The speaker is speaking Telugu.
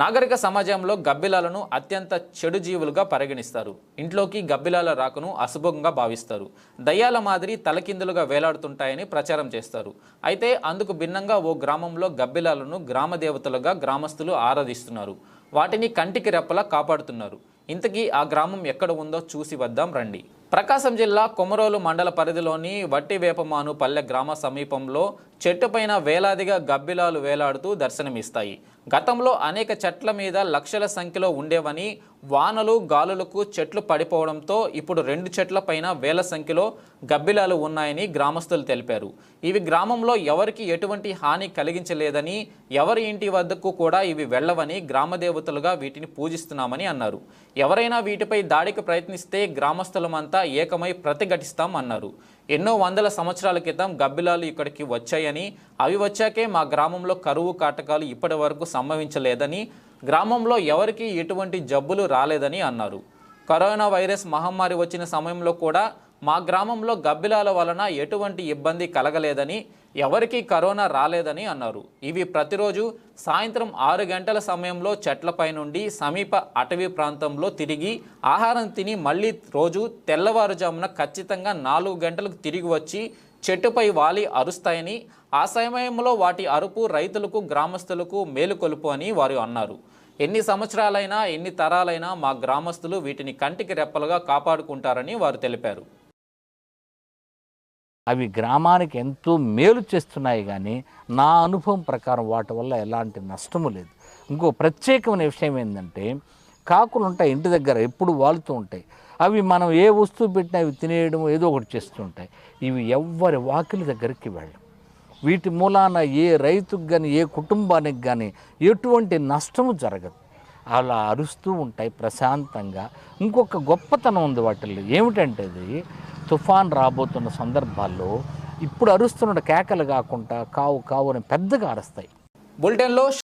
నాగరిక సమాజంలో గబ్బిలాలను అత్యంత చెడు జీవులుగా పరిగణిస్తారు. ఇంట్లోకి గబ్బిలాల రాకను అశుభంగా భావిస్తారు. దయ్యాల మాదిరి తలకిందులుగా వేలాడుతుంటాయని ప్రచారం చేస్తారు. అయితే అందుకు భిన్నంగా ఓ గ్రామంలో గబ్బిలాలను గ్రామ దేవతలుగా గ్రామస్తులు ఆరాధిస్తున్నారు. వాటిని కంటికి రెప్పలా కాపాడుతున్నారు. ఇంతకీ ఆ గ్రామం ఎక్కడ ఉందో చూసి వద్దాం రండి. ప్రకాశం జిల్లా కొమరోలు మండల పరిధిలోని వట్టివేపమాను పల్లె గ్రామ సమీపంలో చెట్టుపైన వేలాదిగా గబ్బిలాలు వేలాడుతూ దర్శనమిస్తాయి. గతంలో అనేక చెట్ల మీద లక్షల సంఖ్యలో ఉండేవని వానలు గాలులకు చెట్లు పడిపోవడంతో ఇప్పుడు రెండు చెట్ల పైన వేల సంఖ్యలో గబ్బిలాలు ఉన్నాయని గ్రామస్తులు తెలిపారు. ఇవి గ్రామంలో ఎవరికి ఎటువంటి హాని కలిగించలేదని ఎవరి ఇంటి వద్దకు కూడా ఇవి వెళ్ళవని గ్రామ దేవతలుగా వీటిని పూజిస్తున్నామని అన్నారు. ఎవరైనా వీటిపై దాడికి ప్రయత్నిస్తే గ్రామస్తులమంతా ఏకమై ప్రతిఘటిస్తాం అన్నారు. ఎన్నో వందల సంవత్సరాల క్రితం గబ్బిలాలు ఇక్కడికి వచ్చాయని అవి వచ్చాకే మా గ్రామంలో కరువు కాటకాలు ఇప్పటి వరకు సంభవించలేదని గ్రామంలో ఎవరికీ ఎటువంటి జబ్బులు రాలేదని అన్నారు. కరోనా వైరస్ మహమ్మారి వచ్చిన సమయంలో కూడా మా గ్రామంలో గబ్బిలాల వలన ఎటువంటి ఇబ్బంది కలగలేదని ఎవరికీ కరోనా రాలేదని అన్నారు. ఇవి ప్రతిరోజు సాయంత్రం ఆరు గంటల సమయంలో చెట్లపై నుండి సమీప అటవీ ప్రాంతంలో తిరిగి ఆహారం తిని మళ్ళీ రోజు తెల్లవారుజామున ఖచ్చితంగా నాలుగు గంటలకు తిరిగి వచ్చి చెట్టుపై వాలి అరుస్తాయని ఆ సమయంలో వాటి అరుపు రైతులకు గ్రామస్తులకు మేలుకొలుపు అని వారు అన్నారు. ఎన్ని సంవత్సరాలైనా ఎన్ని తరాలైనా మా గ్రామస్తులు వీటిని కంటికి రెప్పలుగా కాపాడుకుంటారని వారు తెలిపారు. అవి గ్రామానికి ఎంతో మేలు చేస్తున్నాయి కానీ నా అనుభవం ప్రకారం వాటి వల్ల ఎలాంటి నష్టము లేదు. ఇంకో ప్రత్యేకమైన విషయం ఏంటంటే కాకులు ఉంటాయి ఇంటి దగ్గర ఎప్పుడు వాలుతూ ఉంటాయి. అవి మనం ఏ వస్తువు పెట్టినా అవి తినేయడం ఏదో ఒకటి చేస్తూ ఉంటాయి. ఇవి ఎవ్వరి వాకిలి దగ్గరికి వెళ్ళం. వీటి మూలాన ఏ రైతుకు కానీ ఏ కుటుంబానికి కానీ ఎటువంటి నష్టము జరగదు. అలా అరుస్తూ ఉంటాయి ప్రశాంతంగా. ఇంకొక గొప్పతనం ఉంది వాటిల్లో. ఏమిటంటే అది తుఫాన్ రాబోతున్న సందర్భాల్లో ఇప్పుడు అరుస్తున్న కేకలు కాకుండా కావు కావు అని పెద్దగా అరుస్తాయి. బులెటిన్లో